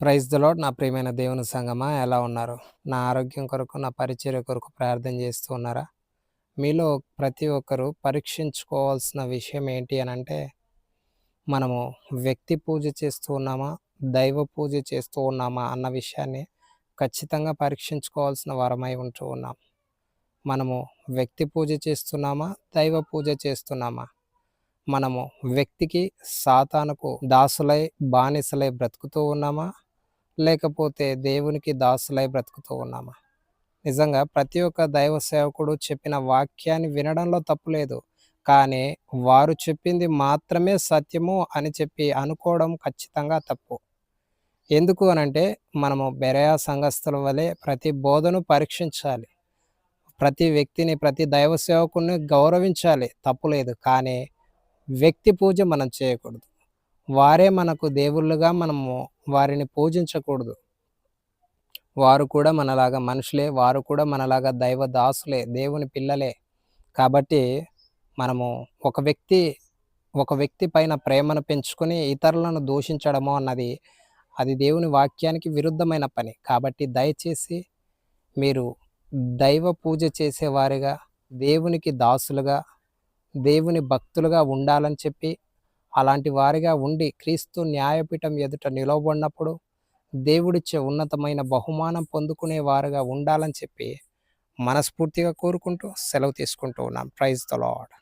Praise the నా ప్రియమైన దేవుని సంగమా ఎలా ఉన్నారు? నా ఆరోగ్యం కొరకు నా పరిచర్య కొరకు ప్రార్థన చేస్తూ ఉన్నారా? మీలో ప్రతి ఒక్కరు పరీక్షించుకోవాల్సిన విషయం ఏంటి అని అంటే మనము వ్యక్తి పూజ చేస్తూ ఉన్నామా దైవ పూజ చేస్తూ ఉన్నామా అన్న విషయాన్ని ఖచ్చితంగా పరీక్షించుకోవాల్సిన వరమై ఉంటూ ఉన్నాం. మనము వ్యక్తి పూజ చేస్తున్నామా దైవ పూజ చేస్తున్నామా? మనము వ్యక్తికి సాతానుకు దాసులై బానిసలై బ్రతుకుతూ ఉన్నామా లేకపోతే దేవునికి దాసులై బ్రతుకుతూ ఉన్నామా? నిజంగా ప్రతి ఒక్క దైవ సేవకుడు చెప్పిన వాక్యాన్ని వినడంలో తప్పు లేదు. కానీ వారు చెప్పింది మాత్రమే సత్యము అని చెప్పి అనుకోవడం ఖచ్చితంగా తప్పు. ఎందుకు అనంటే మనము బెరయా సంఘస్థుల వలె ప్రతి బోధను పరీక్షించాలి. ప్రతి వ్యక్తిని ప్రతి దైవ సేవకుని గౌరవించాలి. తప్పులేదు కానీ వ్యక్తి పూజ మనం చేయకూడదు. వారే మనకు దేవుళ్ళుగా మనము వారిని పూజించకూడదు. వారు కూడా మనలాగా మనుషులే వారు కూడా మనలాగా దైవ దాసులే దేవుని పిల్లలే. కాబట్టి మనము ఒక వ్యక్తి ఒక వ్యక్తి పైన ప్రేమను పెంచుకొని ఇతరులను దూషించడము అన్నది అది దేవుని వాక్యానికి విరుద్ధమైన పని. కాబట్టి దయచేసి మీరు దైవ పూజ చేసేవారిగా దేవునికి దాసులుగా దేవుని భక్తులుగా ఉండాలని చెప్పి అలాంటి వారిగా ఉండి క్రీస్తు న్యాయపీఠం ఎదుట నిలవబడినప్పుడు దేవుడిచ్చే ఉన్నతమైన బహుమానం పొందుకునే వారుగా ఉండాలని చెప్పి మనస్ఫూర్తిగా కోరుకుంటూ సెలవు తీసుకుంటూ ఉన్నాం. Praise the lord